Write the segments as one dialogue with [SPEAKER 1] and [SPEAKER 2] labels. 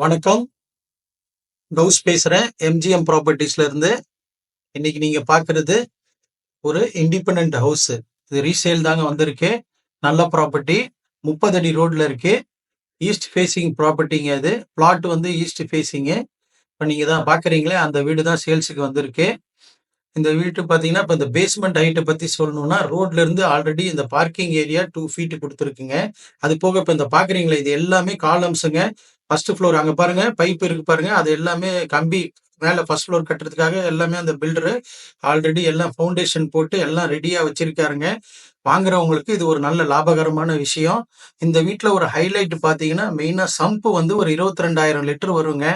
[SPEAKER 1] வணக்கம். கௌஸ் பேசுகிறேன் எம்ஜிஎம் ப்ராப்பர்ட்டிஸ்ல இருந்து இன்னைக்கு நீங்க பாக்குறது ஒரு இண்டிபெண்ட் ஹவுஸ் இது ரீசேல் தாங்க வந்திருக்கு. நல்ல ப்ராப்பர்ட்டி முப்பது அடி ரோட்ல இருக்கு. ஈஸ்ட் ஃபேசிங் ப்ராப்பர்ட்டிங்க இது. பிளாட் வந்து ஈஸ்ட் ஃபேசிங்கு இப்போ நீங்க தான் பாக்குறீங்களே அந்த வீடு தான் சேல்ஸுக்கு வந்திருக்கு. இந்த வீட்டு பார்த்தீங்கன்னா இப்போ இந்த பேஸ்மெண்ட் ஹைட்டை பற்றி சொல்லணும்னா ரோட்ல இருந்து ஆல்ரெடி இந்த பார்க்கிங் ஏரியா டூ ஃபீட் கொடுத்துருக்குங்க. அது போக இப்போ இந்த பார்க்குறீங்களே இது எல்லாமே காலம்ஸுங்க ஃபர்ஸ்ட் ஃப்ளோர் அங்க பாருங்க பைப் இருக்கு பாருங்க அது எல்லாமே கம்பி மேல ஃபர்ஸ்ட் ஃப்ளோர் கட்டுறதுக்காக எல்லாமே அந்த பில்டரு ஆல்ரெடி எல்லாம் ஃபவுண்டேஷன் போட்டு எல்லாம் ரெடியா வச்சிருக்காருங்க. வாங்குறவங்களுக்கு இது ஒரு நல்ல லாபகரமான விஷயம். இந்த வீட்டில் ஒரு ஹைலைட் பார்த்தீங்கன்னா மெயினாக சம்பு வந்து ஒரு இருபத்தி ரெண்டாயிரம் லிட்டர் வருங்க.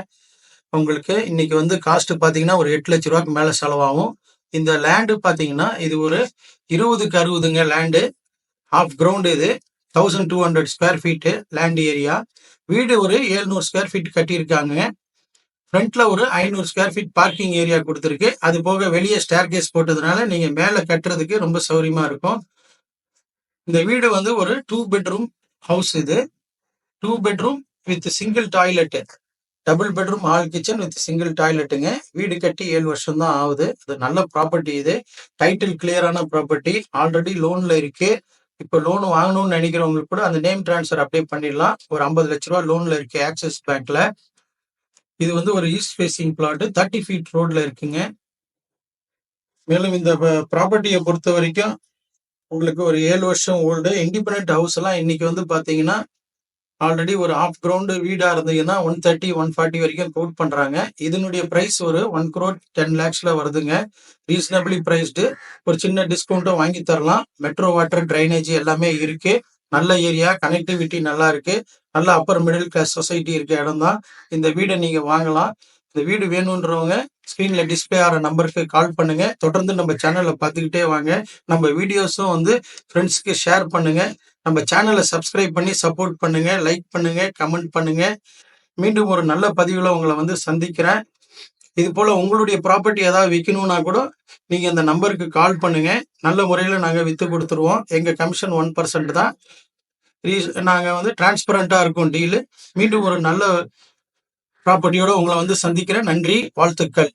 [SPEAKER 1] உங்களுக்கு இன்னைக்கு வந்து காஸ்ட் பார்த்தீங்கன்னா ஒரு எட்டு லட்ச ரூபாய்க்கு மேலே செலவாகும். இந்த லேண்டு பார்த்தீங்கன்னா இது ஒரு இருபதுக்கு அறுபதுங்க லேண்டு ஹாஃப் கிரவுண்ட் இது. Thousand two hundred square feet land area வீடு ஒரு ஏழ்நூறு ஸ்கொயர் ஃபீட் கட்டியிருக்காங்க. ஃப்ரண்ட்ல ஒரு ஐநூறு ஸ்கொயர் ஃபீட் பார்க்கிங் ஏரியா கொடுத்துருக்கு. அது போக வெளியே ஸ்டேர் கேஸ் போட்டதுனால நீங்க மேலே கட்டுறதுக்கு ரொம்ப சௌரியமா இருக்கும். இந்த வீடு வந்து ஒரு டூ பெட்ரூம் ஹவுஸ் இது. Two bedroom with single toilet double bedroom hall kitchen with single டாய்லெட்டுங்க வீடு கட்டி ஏழு வருஷம் தான் ஆகுது. இது நல்ல ப்ராப்பர்ட்டி இது. டைட்டில் கிளியரான ப்ராப்பர்ட்டி ஆல்ரெடி லோன்ல இருக்கு. இப்போ லோன் வாங்கணும்னு நினைக்கிறவங்களுக்கு கூட அந்த நேம் டிரான்ஸ்ஃபர் அப்ளை பண்ணிடலாம். ஒரு ஐம்பது லட்ச ரூபா லோன்ல இருக்கு ஆக்சிஸ் பேங்க்ல இது வந்து ஒரு east facing plot thirty feet ரோட்ல இருக்குங்க. மேலும் இந்த ப்ராப்பர்ட்டியை பொறுத்த வரைக்கும் உங்களுக்கு ஒரு ஏழு வருஷம் ஓல்டு இண்டிபெண்ட் ஹவுஸ் எல்லாம் இன்னைக்கு வந்து பாத்தீங்கன்னா ஆல்ரெடி ஒரு ஆஃப் கிரவுண்டு வீடாக இருந்தீங்கன்னா ஒன் தேர்ட்டி ஒன் ஃபார்ட்டி வரைக்கும் கோட் பண்ணுறாங்க இதனுடைய ப்ரைஸ் ஒரு ஒன் க்ரோட் டென் லேக்ஸில் வருதுங்க. ரீசனபிளி ப்ரைஸ்டு ஒரு சின்ன டிஸ்கவுண்ட்டும் வாங்கி தரலாம். மெட்ரோ வாட்டர் ட்ரைனேஜ் எல்லாமே இருக்குது நல்ல ஏரியா கனெக்டிவிட்டி நல்லா இருக்கு. நல்ல அப்பர் மிடில் கிளாஸ் சொசைட்டி இருக்க இடம் தான் இந்த வீடை நீங்கள் வாங்கலாம். இந்த வீடு வேணுன்றவங்க ஸ்க்ரீனில் டிஸ்பிளே ஆகிற நம்பருக்கு கால் பண்ணுங்கள் தொடர்ந்து நம்ம சேனலில் பார்த்துக்கிட்டே வாங்க. நம்ம வீடியோஸும் வந்து ஃப்ரெண்ட்ஸ்க்கு ஷேர் பண்ணுங்க. நம்ம சேனலை சப்ஸ்கிரைப் பண்ணி சப்போர்ட் பண்ணுங்க லைக் பண்ணுங்க கமெண்ட் பண்ணுங்க. மீண்டும் ஒரு நல்ல பதிவில் உங்களை வந்து சந்திக்கிறேன். இது போல உங்களுடைய ப்ராப்பர்ட்டி ஏதாவது விற்கணும்னா கூட நீங்க இந்த நம்பருக்கு கால் பண்ணுங்க. நல்ல முறையில் நாங்கள் வித்து கொடுத்துருவோம். எங்க கமிஷன் ஒன் பர்சன்ட் தான். ரீஸ்- நாங்கள் வந்து டிரான்ஸ்பரண்டா இருக்கும் டீலு மீண்டும் ஒரு நல்ல ப்ராப்பர்ட்டியோட உங்களை வந்து சந்திக்கிறேன். நன்றி வாழ்த்துக்கள்.